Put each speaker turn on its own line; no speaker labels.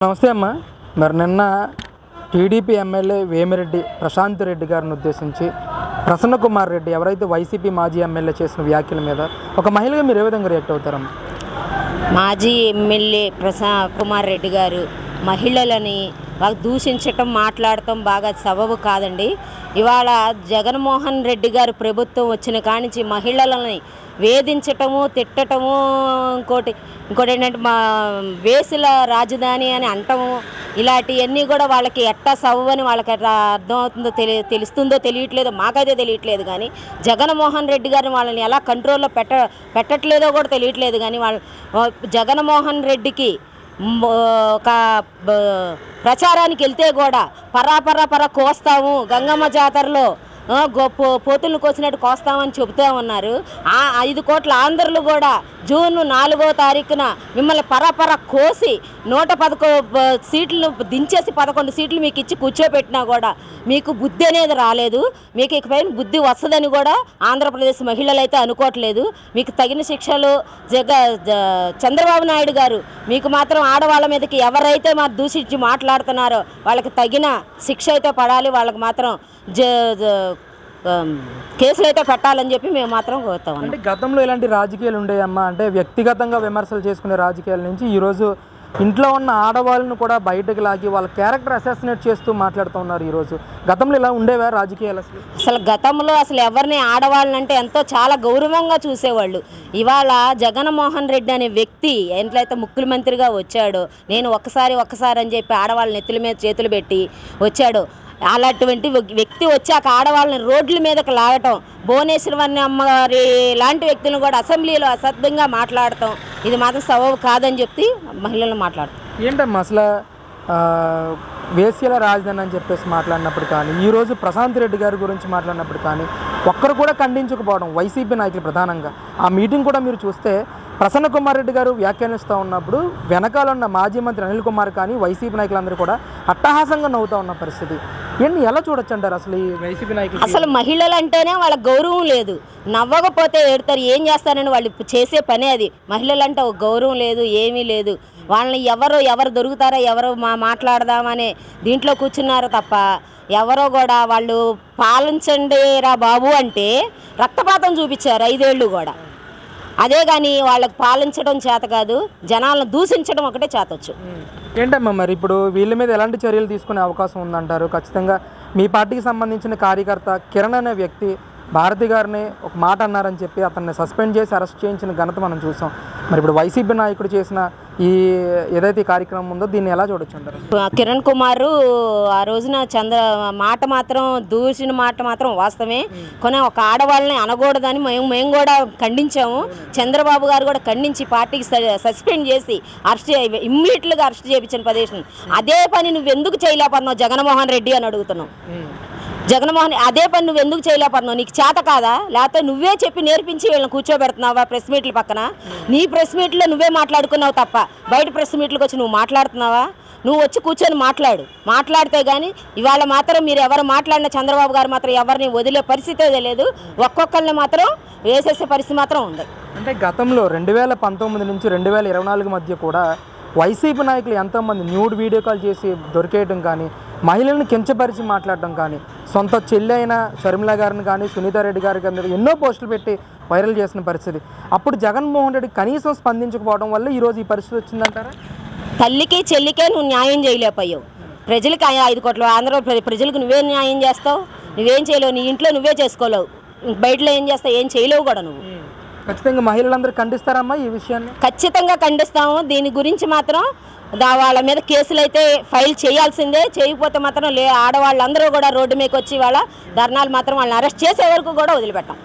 నమస్తే అమ్మా. మరి నిన్న టీడీపీ ఎమ్మెల్యే వేమిరెడ్డి ప్రశాంత్ రెడ్డి గారిని ఉద్దేశించి ప్రసన్న కుమార్ రెడ్డి ఎవరైతే వైసీపీ మాజీ ఎమ్మెల్యే చేసిన వ్యాఖ్యల మీద ఒక మహిళగా మీరు ఏ విధంగా రియాక్ట్ అవుతారమ్మా?
మాజీ ఎమ్మెల్యే ప్రసా కుమార్ రెడ్డి గారు మహిళలని వాళ్ళు దూషించటం మాట్లాడటం బాగా సబబు కాదండి. ఇవాళ జగన్మోహన్ రెడ్డి గారు ప్రభుత్వం వచ్చిన కానించి మహిళలని వేధించటము తిట్టటము ఇంకోటి ఇంకోటి ఏంటంటే మా వేసుల రాజధాని అని అంటము ఇలాంటివన్నీ కూడా వాళ్ళకి ఎట్టా సవ్వు అని వాళ్ళకి ఎట్లా అర్థమవుతుందో తెలి తెలుస్తుందో తెలియట్లేదో మాకైతే తెలియట్లేదు కానీ జగన్మోహన్ రెడ్డి గారిని వాళ్ళని ఎలా కంట్రోల్లో పెట్ట పెట్టట్లేదో కూడా తెలియట్లేదు కానీ వాళ్ళ జగన్మోహన్ రెడ్డికి ఒక ప్రచారానికి వెళ్తే కూడా పరా పరా పరా కోస్తాము గంగమ్మ జాతరలో. పోతులను కోసినట్టు కోస్తామని చెబుతూ ఉన్నారు. ఆ ఐదు కోట్ల ఆంధ్రులు కూడా జూన్ నాలుగో తారీఖున మిమ్మల్ని పరపర కోసి నూట పదకొ సీట్లు దించేసి పదకొండు సీట్లు మీకు ఇచ్చి కూర్చోబెట్టినా కూడా మీకు బుద్ధి అనేది రాలేదు. మీకు ఇకపైన బుద్ధి వస్తుందని కూడా ఆంధ్రప్రదేశ్ మహిళలు అయితే అనుకోవట్లేదు. మీకు తగిన శిక్షలు జగ జ- చంద్రబాబు నాయుడు గారు మీకు మాత్రం ఆడవాళ్ళ మీదకి ఎవరైతే మా దూషించి మాట్లాడుతున్నారో వాళ్ళకి తగిన శిక్ష అయితే పడాలి. వాళ్ళకి మాత్రం జ కేసులు అయితే పెట్టాలని చెప్పి మేము మాత్రం కోరుతాం
అంటే గతంలో ఇలాంటి రాజకీయాలు ఉండేయమ్మా? అంటే వ్యక్తిగతంగా విమర్శలు చేసుకునే రాజకీయాల నుంచి ఈరోజు ఇంట్లో ఉన్న ఆడవాళ్ళను కూడా బయటకు లాగి వాళ్ళ క్యారెక్టర్ అసాసినేట్ చేస్తూ మాట్లాడుతూ ఉన్నారు ఈరోజు గతంలో ఇలా ఉండేవా రాజకీయాలు అసలు?
అసలు గతంలో అసలు ఎవరిని ఆడవాళ్ళనంటే ఎంతో చాలా గౌరవంగా చూసేవాళ్ళు. ఇవాళ జగన్మోహన్ రెడ్డి అనే వ్యక్తి ఎంతైతే ముఖ్యమంత్రిగా వచ్చాడో. నేను ఒక్కసారి ఒక్కసారి అని చెప్పి ఆడవాళ్ళ నెత్తుల మీద చేతులు పెట్టి వచ్చాడు. అలాంటి వ్యక్తి వచ్చాక ఆడవాళ్ళని రోడ్ల మీదకి లాగటం భువనేశ్వరి అమ్మగారి లాంటి వ్యక్తులను కూడా అసెంబ్లీలో అసభ్యంగా మాట్లాడటం ఇది మాత్రం సబబు కాదని చెప్పి మహిళలను మాట్లాడతాం
ఏంటమ్మా అసలు వేసీల రాజధాని అని చెప్పేసి మాట్లాడినప్పుడు కానీ ఈరోజు ప్రశాంత్ రెడ్డి గారి గురించి మాట్లాడినప్పుడు కానీ ఒక్కరు కూడా ఖండించకపోవడం వైసీపీ నాయకులు ప్రధానంగా. ఆ మీటింగ్ కూడా మీరు చూస్తే ప్రసన్న కుమార్ రెడ్డి గారు వ్యాఖ్యానిస్తూ ఉన్నప్పుడు వెనకాల ఉన్న మాజీ మంత్రి అనిల్ కుమార్ కానీ వైసీపీ నాయకులందరూ కూడా అట్టహాసంగా నవ్వుతూ ఉన్న పరిస్థితి. ఇవన్నీ ఎలా చూడొచ్చు అంటారు అసలు ఈ వైసీపీ నాయకులు?
అసలు మహిళలు అంటేనే వాళ్ళ గౌరవం లేదు. నవ్వకపోతే ఏడతారు ఏం చేస్తారని వాళ్ళు చేసే పనే అది. మహిళలు అంటే ఒక గౌరవం లేదు ఏమీ లేదు. వాళ్ళని ఎవరు ఎవరు దొరుకుతారో ఎవరు మా మాట్లాడదామనే దీంట్లో కూర్చున్నారు తప్ప ఎవరో కూడా వాళ్ళు పాలించండి రా బాబు అంటే రక్తపాతం చూపించారు ఐదేళ్ళు కూడా. అదే కానీ వాళ్ళకి పాలించడం చేత కాదు జనాలను దూషించడం ఒకటే చేతొచ్చు.
ఏంటమ్మా మరి ఇప్పుడు వీళ్ళ మీద ఎలాంటి చర్యలు తీసుకునే అవకాశం ఉందంటారు? ఖచ్చితంగా మీ పార్టీకి సంబంధించిన కార్యకర్త కిరణ్ అనే వ్యక్తి భారతి గారిని ఒక మాట అన్నారని చెప్పి అతన్ని సస్పెండ్ చేసి అరెస్ట్ చేయించిన ఘనత మనం చూసాం. మరి ఇప్పుడు వైసీపీ నాయకుడు చేసిన ఈ ఏదైతే కార్యక్రమం ఉందో దీన్ని ఎలా చూడొచ్చు అంటారు?
కిరణ్ కుమార్ ఆ రోజున చంద్ర మాట మాత్రం దూసిన మాట మాత్రం వాస్తవమే. కానీ ఒక ఆడవాళ్ళని అనకూడదని మేము మేము కూడా ఖండించాము. చంద్రబాబు గారు కూడా ఖండించి పార్టీకి సస్పెండ్ చేసి అరెస్ట్ ఇమ్మీడియట్గా అరెస్ట్ చేయించిన ప్రదేశం. అదే పని నువ్వు ఎందుకు చేయలేకపోతున్నావు జగన్మోహన్ రెడ్డి అని అడుగుతున్నావు జగన్మోహన్ అదే పని నువ్వు ఎందుకు చేయలేకపోతున్నావు నీకు చేత కాదా? లేకపోతే నువ్వే చెప్పి నేర్పించి వీళ్ళని కూర్చోబెడుతున్నావా ప్రెస్ మీట్ల పక్కన? నీ ప్రెస్ మీట్లో నువ్వే మాట్లాడుకున్నావు తప్ప బయట ప్రెస్ మీట్లకు వచ్చి నువ్వు మాట్లాడుతున్నావా? నువ్వు వచ్చి కూర్చొని మాట్లాడు. మాట్లాడితే కానీ ఇవాళ మాత్రం మీరు ఎవరు మాట్లాడిన చంద్రబాబు గారు మాత్రం ఎవరిని వదిలే పరిస్థితి లేదు. ఒక్కొక్కరిని మాత్రం వేసేసే పరిస్థితి మాత్రం ఉంది.
అంటే గతంలో రెండు వేల పంతొమ్మిది నుంచి రెండు వేల ఇరవై నాలుగు మధ్య కూడా వైసీపీ నాయకులు ఎంతోమంది న్యూడ్ వీడియో కాల్ చేసి దొరికేయడం కానీ మహిళలను కించపరిచి మాట్లాడడం కానీ సొంత చెల్లి అయిన షర్మిల గారిని కానీ సునీతారెడ్డి గారి కానీ ఎన్నో పోస్టులు పెట్టి వైరల్ చేసిన పరిస్థితి. అప్పుడు జగన్మోహన్ రెడ్డి కనీసం స్పందించకపోవడం వల్ల ఈరోజు ఈ పరిస్థితి వచ్చిందంటారా?
తల్లికి చెల్లికే నువ్వు న్యాయం చేయలేకపోయావు. ప్రజలకి ఐదు కోట్ల ఆంధ్ర ప్ర- ప్రజలకు నువ్వే న్యాయం చేస్తావు. నువ్వేం చేయలేవు నీ ఇంట్లో నువ్వే చేసుకోలేవు. బయటలో ఏం చేస్తావు ఏం చేయలేవు కూడా నువ్వు.
ఖచ్చితంగా మహిళలందరూ ఖండిస్తారమ్మా ఈ విషయాన్ని?
ఖచ్చితంగా ఖండిస్తాము. దీని గురించి మాత్రం వాళ్ళ మీద కేసులు అయితే ఫైల్ చేయాల్సిందే. చేయకపోతే మాత్రం లే ఆడవాళ్ళందరూ కూడా రోడ్డు మీదకి వచ్చి వాళ్ళ ధర్నాలు మాత్రం వాళ్ళని అరెస్ట్ చేసే వరకు కూడా వదిలిపెట్టాం.